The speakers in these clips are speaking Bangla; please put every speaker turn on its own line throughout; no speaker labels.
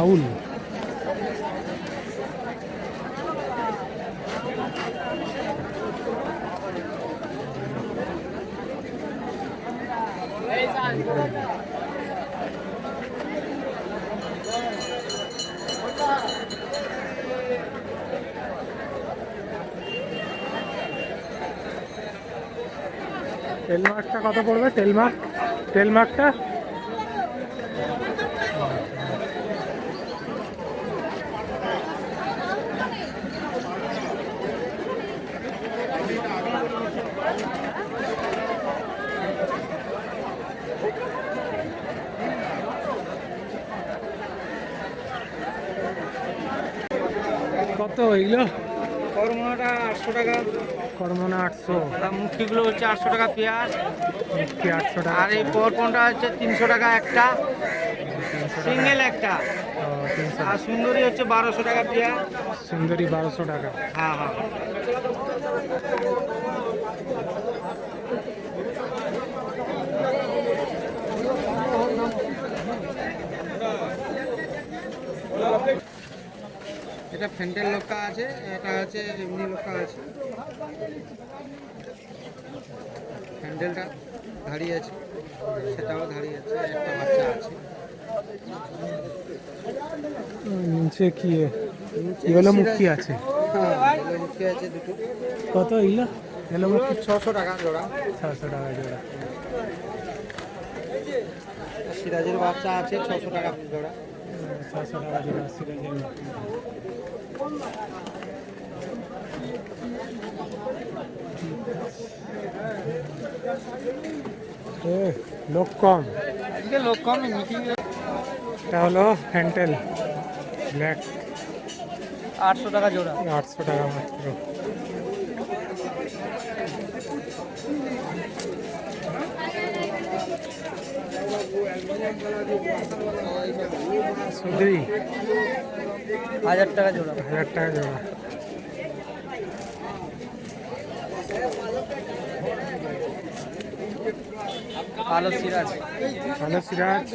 আউল। তেল মার্কটা কত পড়বে? তেল মার্ক কত এগুলো?
করমোনাটা আটশো টাকা।
করমোনা আটশো।
আর মুখিগুলো হচ্ছে আটশো টাকা পেঁয়াজ।
আটশো টাকা।
আর এই পরপনটা হচ্ছে তিনশো টাকা একটা। সিঙ্গেল একটা। আর সুন্দরী হচ্ছে বারোশো টাকা পেঁয়াজ।
সুন্দরী বারোশো টাকা।
হ্যাঁ হ্যাঁ। এটা ফ্যান্টেল লক্কা আছে এটা হচ্ছে এমনি লক্কা আছে। হ্যান্ডেলটা দাঁড়িয়ে আছে সেটাও দাঁড়িয়ে আছে একটা বাচ্চা আছে।
নিচে কি এগুলো মুখি আছে।
হ্যাঁ মুখি আছে দুটো।
কত এগুলো? এগুলো মুখি
ছশো টাকা জোড়া।
ছশো টাকা জোড়া।
সিরাজের বাচ্চা আছে ছশো টাকা জোড়া।
ছশো টাকা জোড়া সিরাজের মুখি। এ, লোক কম।
লোক কম
এটা হলো হ্যান্টেল ব্ল্যাক
আটশো টাকা জোড়া।
আটশো টাকা মাত্র। সুন্দরী
হাজার টাকা জোড়া।
হাজার টাকা জোড়া।
কালো সিরাজ।
ভালো সিরাজ।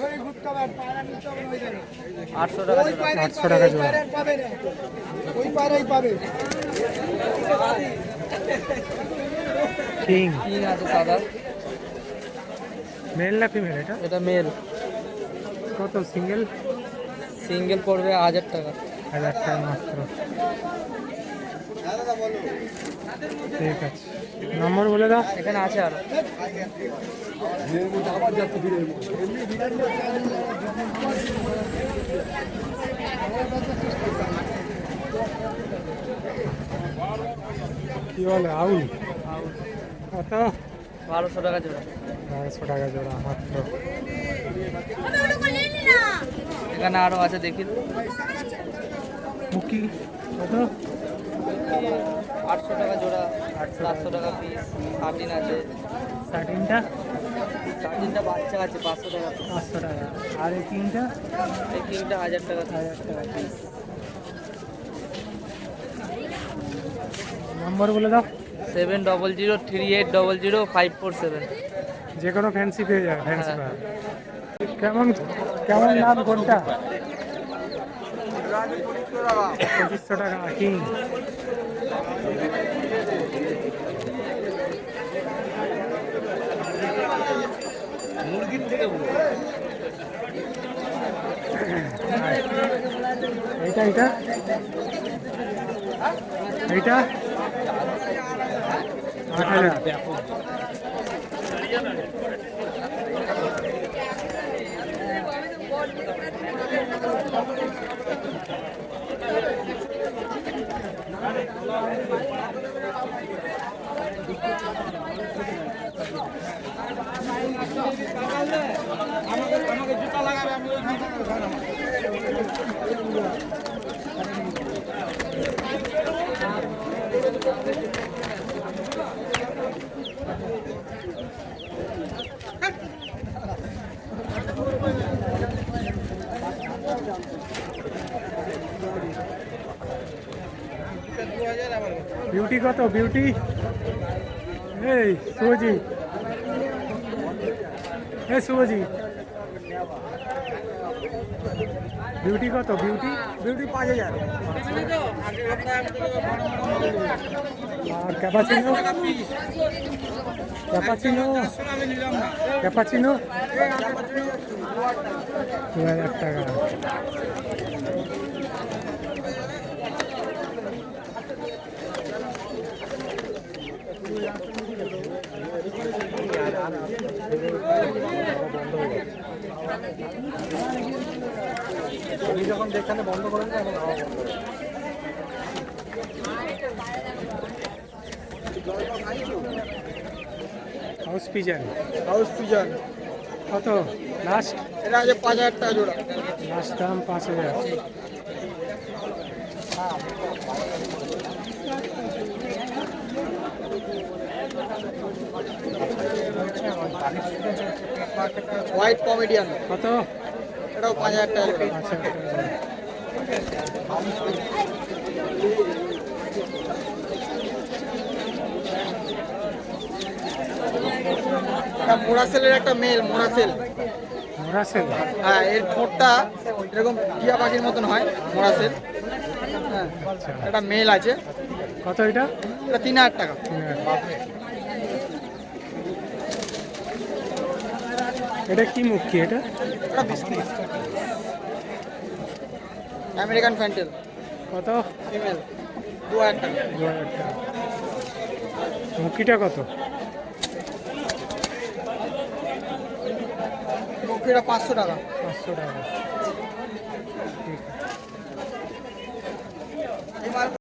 আটশো টাকা
আটশো টাকা জোড়া। কিং।
কিং আছে সাদা।
মেল না ফিমেল এটা?
এটা মেল।
কত সিঙ্গেল?
সিঙ্গেল পড়বে হাজার টাকা।
হাজার টাকা মাত্র। ঠিক আছে। নম্বর বলে দাও।
এখানে আছে আর।
কি বলে আউল? কত?
বারোশো টাকা জোড়া।
বারোশো টাকা জোড়া মাত্র।
এখানে আরও আছে দেখি।
কত?
আটশো টাকা জোড়া সাতশো টাকা পিস থার্টিন আছে।
সার্টিনটা
থার্টিনটা বাচ্চা আছে পাঁচশো টাকা
পাঁচশো টাকা। আর এই তিনটা?
এই তিনটা হাজার টাকা
হাজার টাকা পিস নম্বর বলে দাও।
Seven double zero three eight double zero five four seven
যে কোনো ফ্যান্সি পেয়ে যাবে ফ্যান্সি কেমন কেমন দাম কোনটা? পঁচিশশো টাকা কিং এইটা এইটা? এইটা? আট হাজার বিউটি কত বিউটি এই, শুভজি। এই, শুভজি। বিউটি কত বিউটি
বিউটি পাঁচ হাজার
আর ক্যাপাচিনো? ক্যাপাচিনো? ক্যাপাচিনো? দু হাজার টাকা।
যখন যেখানে বন্ধ করে এখন হাওয়া বন্ধ হয়ে
হাউস পিজন।
House pigeon.
কত? লাস্ট?
এটা আছে পাঁচ হাজার টাকা জোড়া।
লাস্ট দাম পাঁচ হাজার।
White comedian.
কত?
এটাও পাঁচ হাজার টাকা
আচ্ছা
মোরাসেলের একটা মেল মোরাসেল।
মোরাসেল?
হ্যাঁ এর ঠোঁটটা এরকম টিয়া পাখির মতন হয় মোরাসেল। হ্যাঁ
আচ্ছা।
একটা মেল আছে।
কত এটা?
এটা তিন হাজার টাকা।
তিন হাজার। এটা কি মুখ কি এটা?
এটা বিস্কিট। American fantail.
কত?
ফিমেল। দু হাজার টাকা।
দু হাজার টাকা। মুখিটা কত?
এটা পাঁচশো টাকা।
পাঁচশো টাকা। ঠিক আছে।